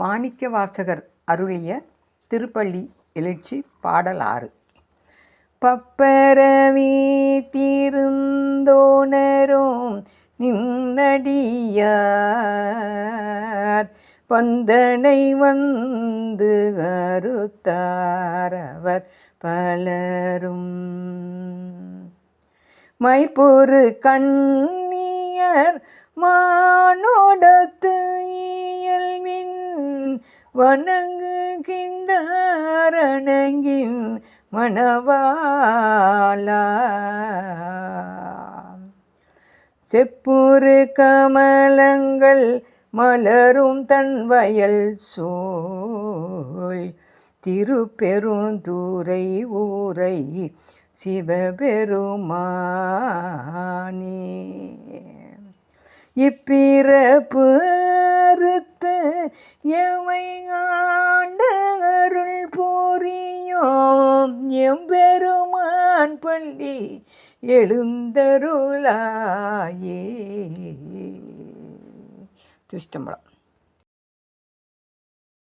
மாணிக்க வாசகர் அருளிய திருப்பள்ளி எழுச்சி பாடல் ஆறு. பப்பரவி தீர்ந்தோனரும் நின்னடியார். பந்தனை வந்து அறுத்தாரவர் பலரும். மைப்பொரு கண்ணியர் மானோடத்து வணங்குகின்றாரணங்கின் மணவாலா செப்புரு கமலங்கள் மலரும் தன் வயல் சோல் திருப்பெருந்தூரை ஊரை சிவபெருமானே. இப்பிறப்பு அறுத்து எமை அருள் புரியோம்? எம்பெருமான் பள்ளி எழுந்தருளாயே. திருஷ்டம்பலம்